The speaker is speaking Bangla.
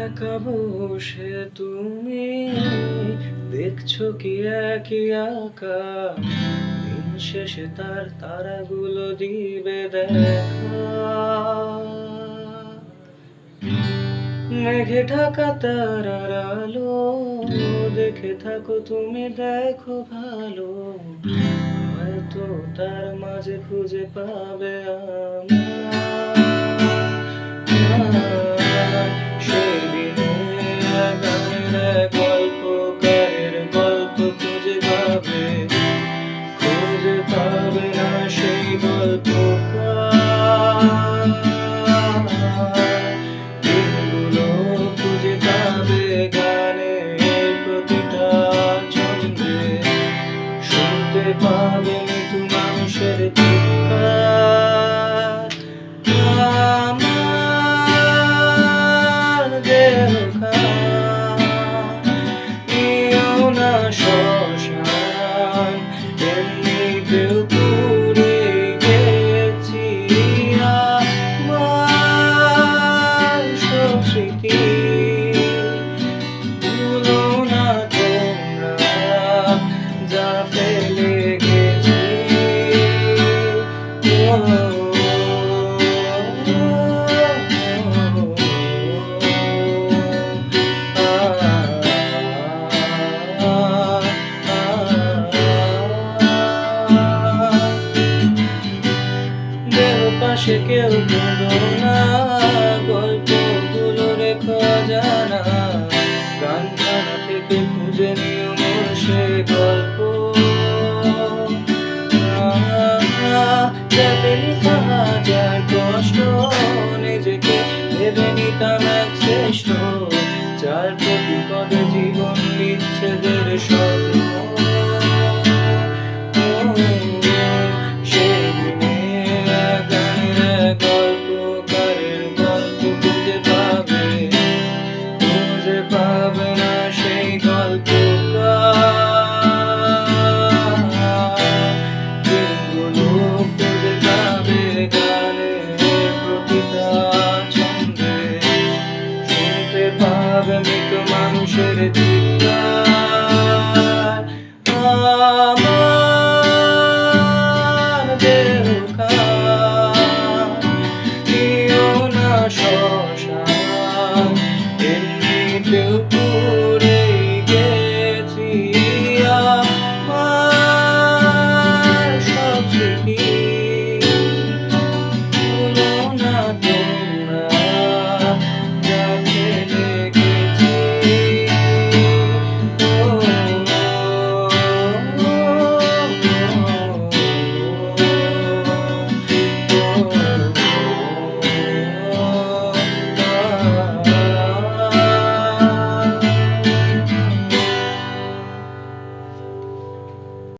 একা বসে তুমি দেখছ কি একই আঁকা দিন শেষে তার তারাগুলো দিবে দেখা। মেঘে ঢাকা তারার আলো, দেখে থাকো তুমি দেখো ভালো। হয়তো তার মাঝে খুঁজে পাবে আমার পাবে খুঁজে পাবে না সেই মৃত্যু মানুষের আমার দেহ নিও এমনিতেও পুড়ে গেছি আমার সব স্মৃতি। ভুলো না তোমরা যা ফেলে পাশে কেউ বলো না, গল্পগুলো রেখো জানা। গান গানা থেকে খুঁজে নিও সে গল্প। যাতে লিখা হাজার কষ্ট, নিজেকে ভেবে নিতাম এক শ্রেষ্ঠ। যার প্রতি জীবন অগণিত মানুষের